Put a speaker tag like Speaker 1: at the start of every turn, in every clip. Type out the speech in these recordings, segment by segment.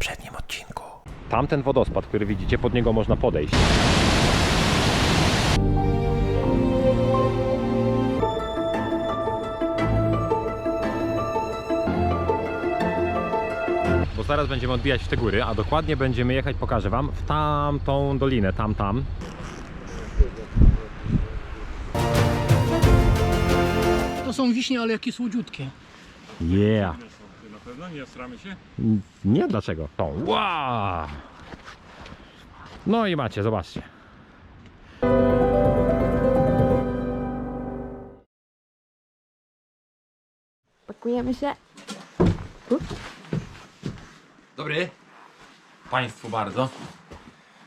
Speaker 1: poprzednim odcinku. Tamten wodospad, który widzicie, pod niego można podejść. Bo zaraz będziemy odbijać w te góry, a dokładnie będziemy jechać, pokażę Wam, w tamtą dolinę, tam, tam.
Speaker 2: To są wiśnie, ale jakie słodziutkie.
Speaker 1: Yeah!
Speaker 3: Pewno nie stramy się?
Speaker 1: Nie, dlaczego? To, wow! No i macie, zobaczcie.
Speaker 4: Pakujemy się.
Speaker 1: Dobry. Państwu bardzo.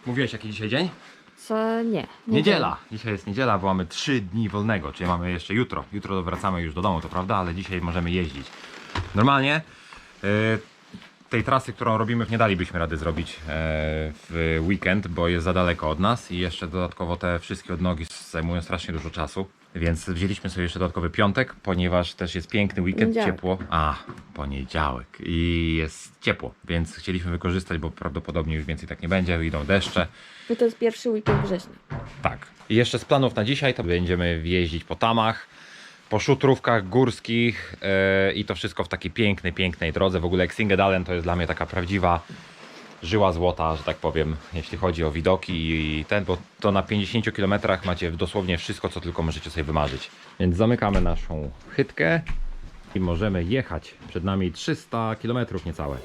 Speaker 1: Mówiłeś jaki dzisiaj dzień?
Speaker 4: Co nie.
Speaker 1: Niedziela. Dzisiaj jest niedziela, bo mamy 3 dni wolnego, czyli mamy jeszcze jutro. Jutro wracamy już do domu, to prawda, ale dzisiaj możemy jeździć. Normalnie tej trasy, którą robimy, nie dalibyśmy rady zrobić e, w weekend, bo jest za daleko od nas i jeszcze dodatkowo te wszystkie odnogi zajmują strasznie dużo czasu. Więc wzięliśmy sobie jeszcze dodatkowy piątek, ponieważ też jest piękny weekend, ciepło. A, poniedziałek i jest ciepło, więc chcieliśmy wykorzystać, bo prawdopodobnie już więcej tak nie będzie, idą deszcze.
Speaker 4: Bo to jest pierwszy weekend września.
Speaker 1: Tak. I jeszcze z planów na dzisiaj to będziemy jeździć po tamach, po szutrówkach górskich yy, i to wszystko w takiej pięknej, pięknej drodze. W ogóle Exingedalen to jest dla mnie taka prawdziwa żyła złota, że tak powiem, jeśli chodzi o widoki i ten, bo to na 50 km macie dosłownie wszystko, co tylko możecie sobie wymarzyć. Więc zamykamy naszą chytkę i możemy jechać. Przed nami 300 km niecałe.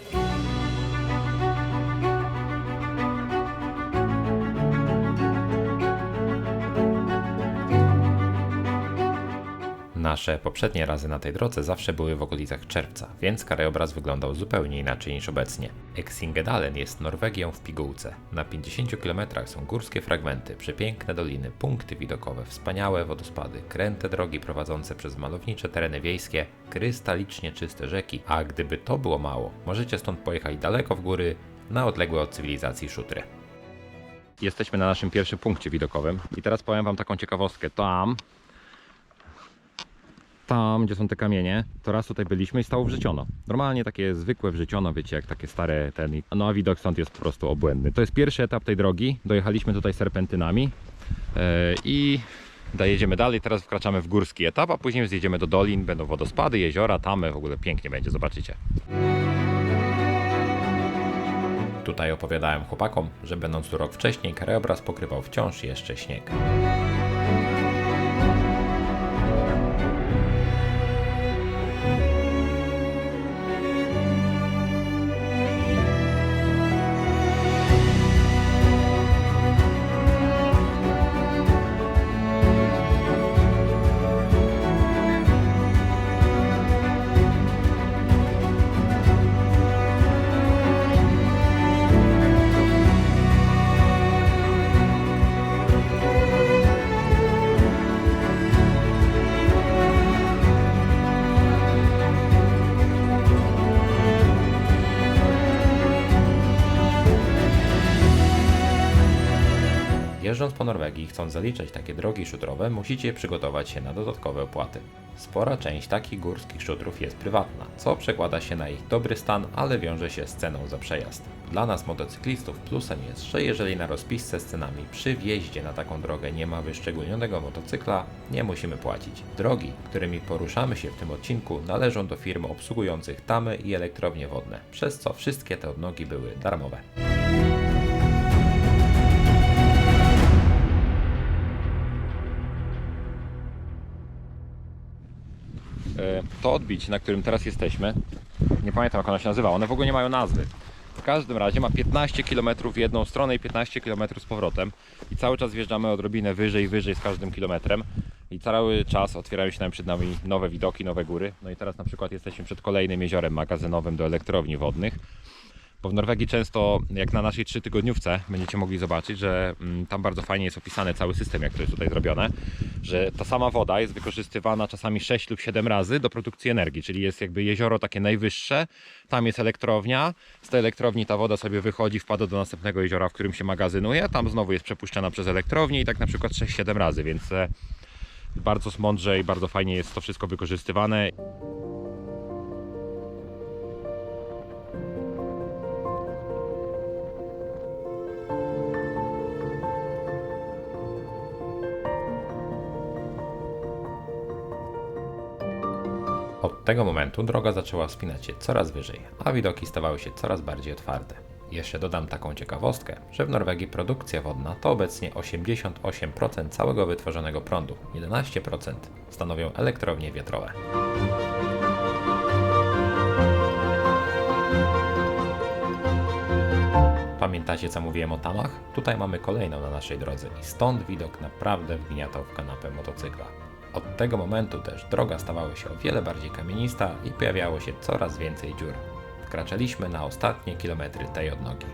Speaker 1: Nasze poprzednie razy na tej drodze zawsze były w okolicach czerwca, więc krajobraz wyglądał zupełnie inaczej niż obecnie. Exingedalen jest Norwegią w pigułce. Na 50 km są górskie fragmenty, przepiękne doliny, punkty widokowe, wspaniałe wodospady, kręte drogi prowadzące przez malownicze tereny wiejskie, krystalicznie czyste rzeki, a gdyby to było mało, możecie stąd pojechać daleko w góry, na odległe od cywilizacji szutry. Jesteśmy na naszym pierwszym punkcie widokowym i teraz powiem Wam taką ciekawostkę. Tam tam, gdzie są te kamienie, to raz tutaj byliśmy i stało wrzeciono. Normalnie takie zwykłe wrzeciono, wiecie, jak takie stare ten. No a widok stąd jest po prostu obłędny. To jest pierwszy etap tej drogi. Dojechaliśmy tutaj serpentynami yy, i dojedziemy dalej. Teraz wkraczamy w górski etap, a później zjedziemy do dolin, będą wodospady, jeziora, tamy, w ogóle pięknie będzie, zobaczycie. Tutaj opowiadałem chłopakom, że będąc tu rok wcześniej, krajobraz pokrywał wciąż jeszcze śnieg. Jeżdżąc po Norwegii, chcąc zaliczać takie drogi szutrowe, musicie przygotować się na dodatkowe opłaty. Spora część takich górskich szutrów jest prywatna, co przekłada się na ich dobry stan, ale wiąże się z ceną za przejazd. Dla nas motocyklistów plusem jest, że jeżeli na rozpisce z cenami przy wjeździe na taką drogę nie ma wyszczególnionego motocykla, nie musimy płacić. Drogi, którymi poruszamy się w tym odcinku, należą do firm obsługujących tamy i elektrownie wodne, przez co wszystkie te odnogi były darmowe. To odbicie, na którym teraz jesteśmy, nie pamiętam jak ono się nazywa, one w ogóle nie mają nazwy. W każdym razie ma 15 km w jedną stronę i 15 km z powrotem i cały czas wjeżdżamy odrobinę wyżej, wyżej z każdym kilometrem i cały czas otwierają się nam przed nami nowe widoki, nowe góry. No i teraz na przykład jesteśmy przed kolejnym jeziorem magazynowym do elektrowni wodnych. Bo w Norwegii często, jak na naszej trzytygodniówce, będziecie mogli zobaczyć, że mm, tam bardzo fajnie jest opisany cały system, jak to jest tutaj zrobione, że ta sama woda jest wykorzystywana czasami 6 lub 7 razy do produkcji energii, czyli jest jakby jezioro takie najwyższe, tam jest elektrownia, z tej elektrowni ta woda sobie wychodzi, wpada do następnego jeziora, w którym się magazynuje, tam znowu jest przepuszczana przez elektrownię i tak na przykład 6-7 razy, więc e, bardzo mądrze i bardzo fajnie jest to wszystko wykorzystywane. Od tego momentu droga zaczęła wspinać się coraz wyżej, a widoki stawały się coraz bardziej otwarte. Jeszcze dodam taką ciekawostkę, że w Norwegii produkcja wodna to obecnie 88% całego wytworzonego prądu, 11% stanowią elektrownie wiatrowe. Pamiętacie co mówiłem o tamach? Tutaj mamy kolejną na naszej drodze i stąd widok naprawdę wgniatał w kanapę motocykla. Od tego momentu też droga stawała się o wiele bardziej kamienista i pojawiało się coraz więcej dziur. Wkraczaliśmy na ostatnie kilometry tej odnogi.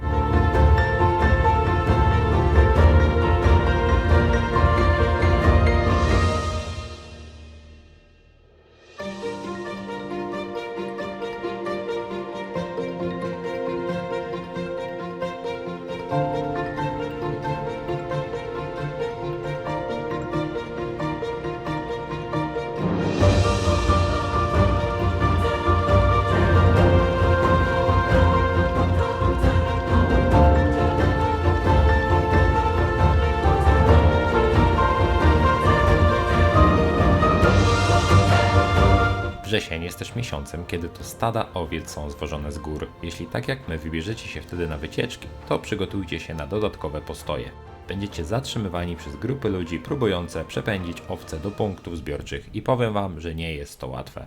Speaker 1: Jest też miesiącem, kiedy to stada owiec są zwożone z gór. Jeśli tak jak my wybierzecie się wtedy na wycieczki, to przygotujcie się na dodatkowe postoje. Będziecie zatrzymywani przez grupy ludzi próbujące przepędzić owce do punktów zbiorczych i powiem wam, że nie jest to łatwe.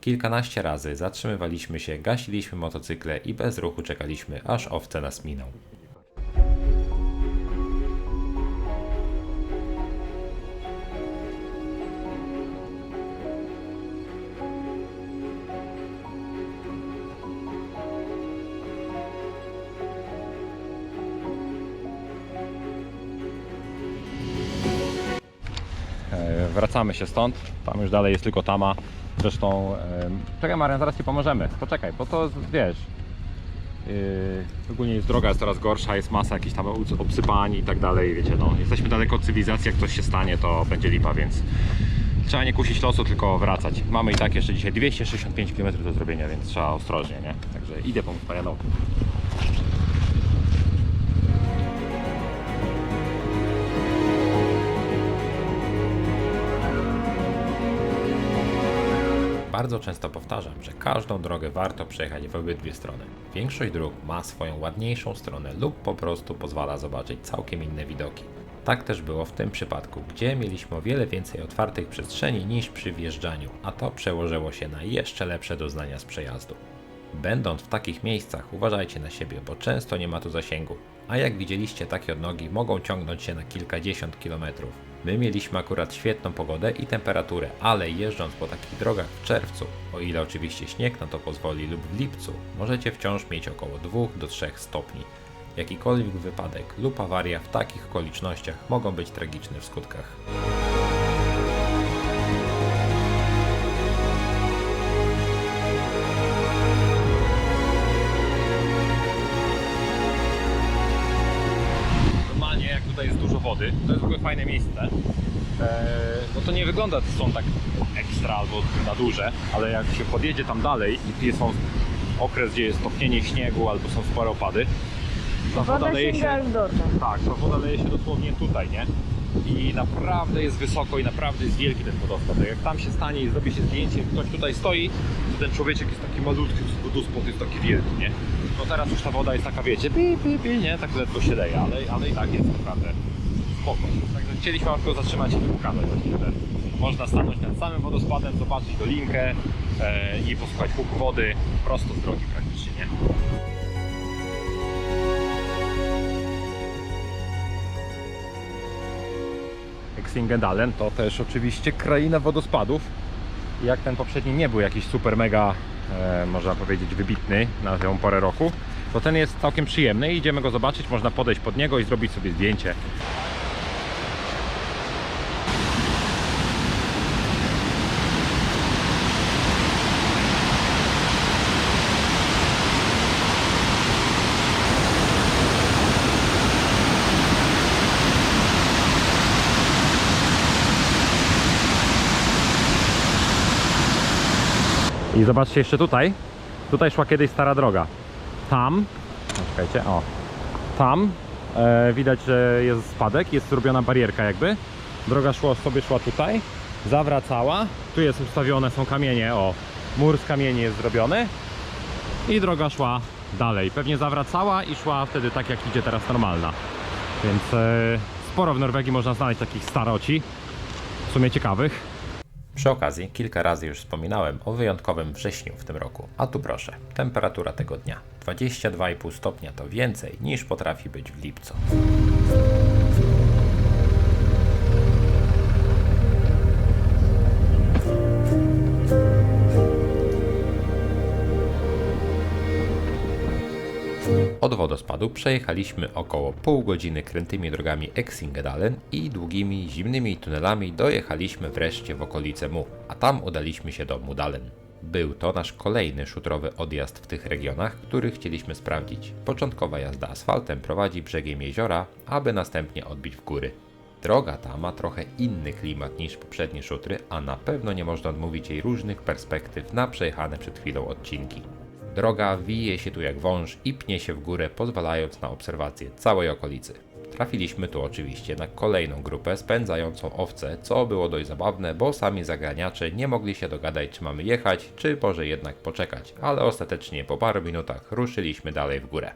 Speaker 1: Kilkanaście razy zatrzymywaliśmy się, gasiliśmy motocykle i bez ruchu czekaliśmy, aż owce nas miną. Wracamy się stąd. Tam już dalej jest tylko tama. Zresztą, e, czekaj Marian, zaraz Ci pomożemy. Poczekaj, bo to wiesz. Yy, ogólnie jest droga jest coraz gorsza, jest masa jakichś tam obs- obsypań i tak dalej, wiecie, no. Jesteśmy daleko od cywilizacji, jak coś się stanie, to będzie lipa, więc trzeba nie kusić losu, tylko wracać. Mamy i tak jeszcze dzisiaj 265 km do zrobienia, więc trzeba ostrożnie, nie? Także idę pomóc Marianowi. Bardzo często powtarzam, że każdą drogę warto przejechać w obydwie strony. Większość dróg ma swoją ładniejszą stronę lub po prostu pozwala zobaczyć całkiem inne widoki. Tak też było w tym przypadku, gdzie mieliśmy o wiele więcej otwartych przestrzeni niż przy wjeżdżaniu, a to przełożyło się na jeszcze lepsze doznania z przejazdu. Będąc w takich miejscach, uważajcie na siebie, bo często nie ma tu zasięgu. A jak widzieliście, takie odnogi mogą ciągnąć się na kilkadziesiąt kilometrów. My mieliśmy akurat świetną pogodę i temperaturę, ale jeżdżąc po takich drogach w czerwcu, o ile oczywiście śnieg na to pozwoli lub w lipcu, możecie wciąż mieć około 2 do 3 stopni. Jakikolwiek wypadek lub awaria w takich okolicznościach mogą być tragiczne w skutkach. Fajne miejsce. Eee, no to nie wygląda, że są tak ekstra albo na duże, ale jak się podjedzie tam dalej i jest okres, gdzie jest topnienie śniegu albo są spore opady, ta woda leje się, tak, ta woda leje się dosłownie tutaj, nie? I naprawdę jest wysoko i naprawdę jest wielki ten wodospad. Jak tam się stanie i zrobi się zdjęcie, ktoś tutaj stoi, to ten człowieczek jest taki malutki, wodospad jest taki wielki, nie? No teraz już ta woda jest taka, wiecie, pi, pi, pi, nie? Tak ledwo się leje, ale, ale i tak jest naprawdę spoko. Także chcieliśmy wam tylko zatrzymać i pokazać, że można stanąć nad samym wodospadem, zobaczyć dolinkę e, i posłuchać huku wody prosto z drogi praktycznie, nie? To też oczywiście kraina wodospadów. Jak ten poprzedni nie był jakiś super mega, e, można powiedzieć, wybitny na tę porę roku, to ten jest całkiem przyjemny idziemy go zobaczyć. Można podejść pod niego i zrobić sobie zdjęcie. I zobaczcie jeszcze tutaj. Tutaj szła kiedyś stara droga. Tam, czekajcie, o, tam e, widać, że jest spadek, jest zrobiona barierka jakby. Droga szła sobie szła tutaj, zawracała. Tu jest ustawione, są kamienie, o, Mur z kamieni jest zrobiony i droga szła dalej. Pewnie zawracała i szła wtedy tak jak idzie teraz normalna. Więc e, sporo w Norwegii można znaleźć takich staroci, w sumie ciekawych. Przy okazji kilka razy już wspominałem o wyjątkowym wrześniu w tym roku. A tu proszę, temperatura tego dnia 22,5 stopnia to więcej niż potrafi być w lipcu. Od wodospadu przejechaliśmy około pół godziny krętymi drogami Exingedalen i długimi zimnymi tunelami dojechaliśmy wreszcie w okolice Mu, a tam udaliśmy się do Mudalen. Był to nasz kolejny szutrowy odjazd w tych regionach, który chcieliśmy sprawdzić. Początkowa jazda asfaltem prowadzi brzegiem jeziora, aby następnie odbić w góry. Droga ta ma trochę inny klimat niż poprzednie szutry, a na pewno nie można odmówić jej różnych perspektyw na przejechane przed chwilą odcinki. Droga wije się tu jak wąż i pnie się w górę, pozwalając na obserwację całej okolicy. Trafiliśmy tu oczywiście na kolejną grupę spędzającą owce, co było dość zabawne, bo sami zagraniacze nie mogli się dogadać, czy mamy jechać, czy może jednak poczekać, ale ostatecznie po paru minutach ruszyliśmy dalej w górę.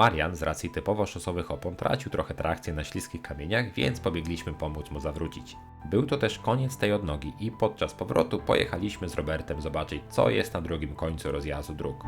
Speaker 1: Marian z racji typowo szosowych opon tracił trochę trakcję na śliskich kamieniach, więc pobiegliśmy pomóc mu zawrócić. Był to też koniec tej odnogi i podczas powrotu pojechaliśmy z Robertem zobaczyć, co jest na drugim końcu rozjazdu dróg.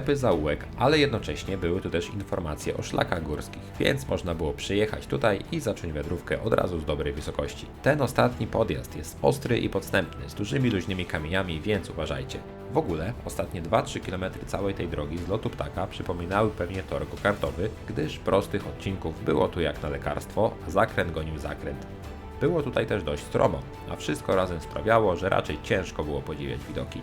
Speaker 1: Ślepy zaułek, ale jednocześnie były tu też informacje o szlakach górskich, więc można było przyjechać tutaj i zacząć wędrówkę od razu z dobrej wysokości. Ten ostatni podjazd jest ostry i podstępny, z dużymi luźnymi kamieniami, więc uważajcie. W ogóle ostatnie 2-3 km całej tej drogi z lotu ptaka przypominały pewnie tor kartowy, gdyż prostych odcinków było tu jak na lekarstwo, a zakręt gonił zakręt. Było tutaj też dość stromo, a wszystko razem sprawiało, że raczej ciężko było podziwiać widoki.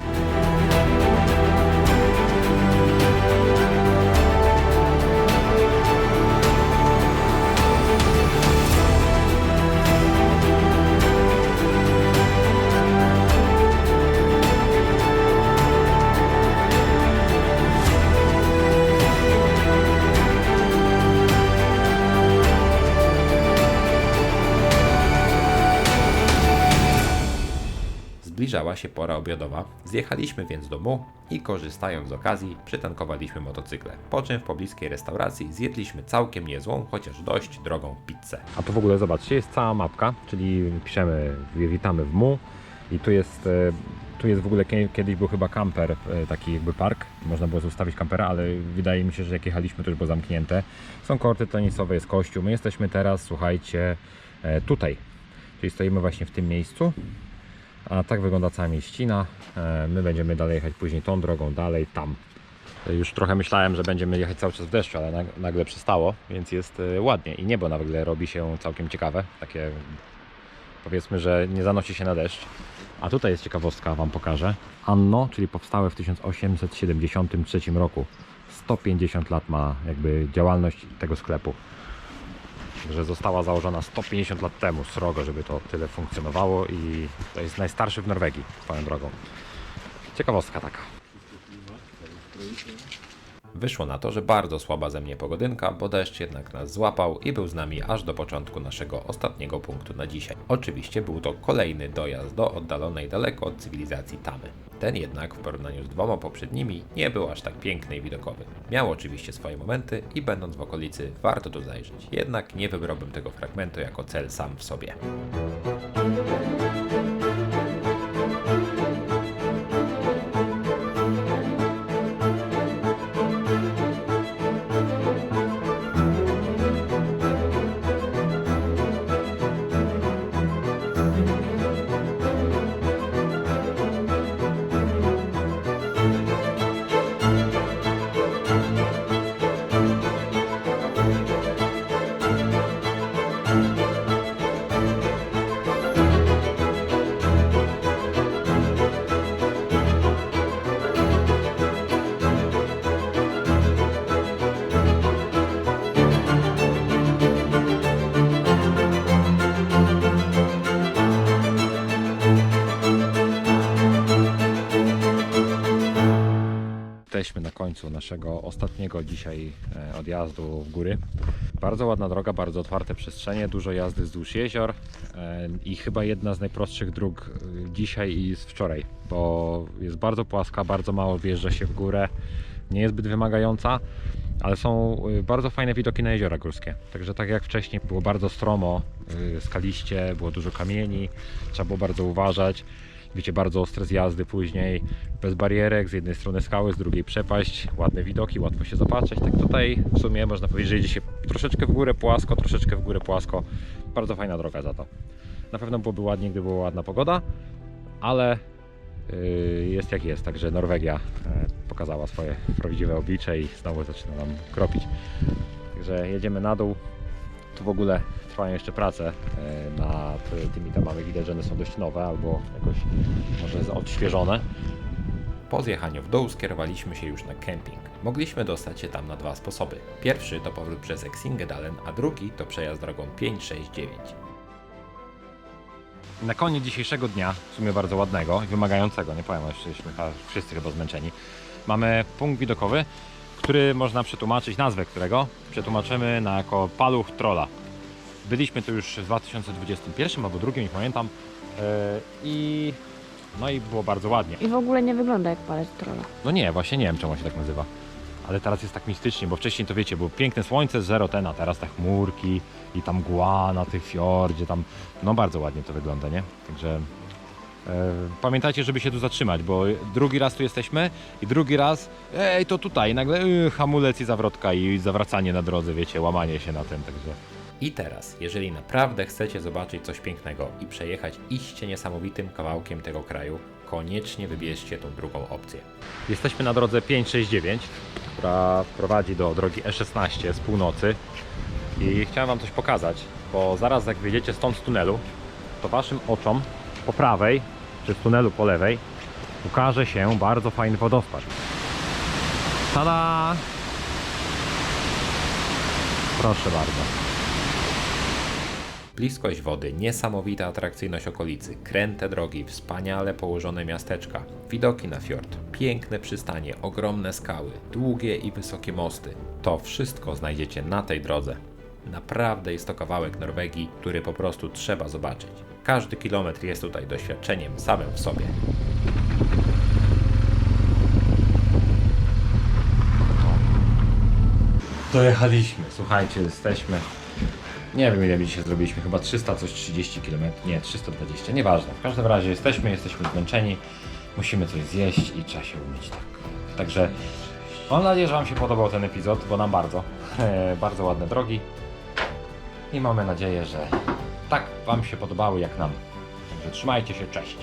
Speaker 1: Zbliżała się pora obiadowa, zjechaliśmy więc do Mu i korzystając z okazji przytankowaliśmy motocykle, po czym w pobliskiej restauracji zjedliśmy całkiem niezłą, chociaż dość drogą pizzę. A tu w ogóle zobaczcie, jest cała mapka, czyli piszemy, witamy w Mu i tu jest, e, tu jest w ogóle kie- kiedyś był chyba kamper, e, taki jakby park, można było zostawić kampera, ale wydaje mi się, że jak jechaliśmy to już było zamknięte. Są korty tenisowe, jest kościół, my jesteśmy teraz, słuchajcie, e, tutaj, czyli stoimy właśnie w tym miejscu. A tak wygląda cała mieścina. E, My będziemy dalej jechać później tą drogą, dalej tam. E, Już trochę myślałem, że będziemy jechać cały czas w deszczu, ale nag- nagle przestało, więc jest e, ładnie i niebo nagle robi się całkiem ciekawe, takie powiedzmy, że nie zanosi się na deszcz. A tutaj jest ciekawostka, Wam pokażę. Anno, czyli powstałe w 1873 roku. 150 lat ma jakby działalność tego sklepu. Że została założona 150 lat temu, srogo, żeby to tyle funkcjonowało i to jest najstarszy w Norwegii, swoją drogą. Ciekawostka taka. Wyszło na to, że bardzo słaba ze mnie pogodynka, bo deszcz jednak nas złapał i był z nami aż do początku naszego ostatniego punktu na dzisiaj. Oczywiście był to kolejny dojazd do oddalonej daleko od cywilizacji Tamy. Ten jednak w porównaniu z dwoma poprzednimi nie był aż tak piękny i widokowy. Miał oczywiście swoje momenty i będąc w okolicy warto tu zajrzeć. Jednak nie wybrałbym tego fragmentu jako cel sam w sobie. Naszego ostatniego dzisiaj e, odjazdu w góry. Bardzo ładna droga, bardzo otwarte przestrzenie, dużo jazdy wzdłuż jezior e, i chyba jedna z najprostszych dróg e, dzisiaj i z wczoraj, bo jest bardzo płaska, bardzo mało wjeżdża się w górę, nie jest zbyt wymagająca, ale są bardzo fajne widoki na jeziora górskie. Także tak jak wcześniej było bardzo stromo, skaliście, było dużo kamieni, trzeba było bardzo uważać. Wiecie, bardzo ostre zjazdy później, bez barierek, z jednej strony skały, z drugiej przepaść, ładne widoki, łatwo się zapatrzeć. Tak tutaj w sumie można powiedzieć, że idzie się troszeczkę w górę płasko, troszeczkę w górę płasko. Bardzo fajna droga za to. Na pewno byłoby ładnie, gdyby była ładna pogoda, ale yy, jest jak jest, także Norwegia e, pokazała swoje prawdziwe oblicze i znowu zaczyna nam kropić. Także jedziemy na dół. Tu w ogóle trwają jeszcze prace e, nad tymi domami. Widać, że one są dość nowe albo jakoś może odświeżone. Po zjechaniu w dół skierowaliśmy się już na kemping. Mogliśmy dostać się tam na dwa sposoby. Pierwszy to powrót przez Exingedalen, a drugi to przejazd drogą 569. Na koniec dzisiejszego dnia, w sumie bardzo ładnego i wymagającego, nie powiem, jesteśmy chyba wszyscy chyba zmęczeni, mamy punkt widokowy, który można przetłumaczyć, nazwę którego przetłumaczymy na jako paluch trola. Byliśmy tu już w 2021 albo drugim, nie pamiętam. Yy, I no i było bardzo ładnie.
Speaker 4: I w ogóle nie wygląda jak palec trolla.
Speaker 1: No nie, właśnie nie wiem czemu on się tak nazywa. Ale teraz jest tak mistycznie, bo wcześniej to wiecie, było piękne słońce, zero ten, a teraz te chmurki i tam mgła na tych fiordzie, tam no bardzo ładnie to wygląda, nie? Także e, pamiętajcie, żeby się tu zatrzymać, bo drugi raz tu jesteśmy i drugi raz, ej, to tutaj, nagle y, hamulec i zawrotka i zawracanie na drodze, wiecie, łamanie się na tym, także... I teraz, jeżeli naprawdę chcecie zobaczyć coś pięknego i przejechać iście niesamowitym kawałkiem tego kraju, koniecznie wybierzcie tą drugą opcję. Jesteśmy na drodze 569, która prowadzi do drogi E16 z północy i chciałem Wam coś pokazać, bo zaraz jak wyjdziecie stąd z tunelu, to Waszym oczom po prawej, czy z tunelu po lewej, ukaże się bardzo fajny wodospad. Tada! Proszę bardzo. Bliskość wody, niesamowita atrakcyjność okolicy, kręte drogi, wspaniale położone miasteczka, widoki na fiord, piękne przystanie, ogromne skały, długie i wysokie mosty. To wszystko znajdziecie na tej drodze. Naprawdę jest to kawałek Norwegii, który po prostu trzeba zobaczyć. Każdy kilometr jest tutaj doświadczeniem samym w sobie. Dojechaliśmy, słuchajcie, jesteśmy. Nie wiem ile dzisiaj zrobiliśmy, chyba 300 coś 30 km, nie 320, nieważne. W każdym razie jesteśmy, jesteśmy zmęczeni, musimy coś zjeść i trzeba się umyć. Tak. Także mam nadzieję, że Wam się podobał ten epizod, bo nam bardzo, e, bardzo ładne drogi. I mamy nadzieję, że tak Wam się podobały jak nam. Także trzymajcie się, cześć.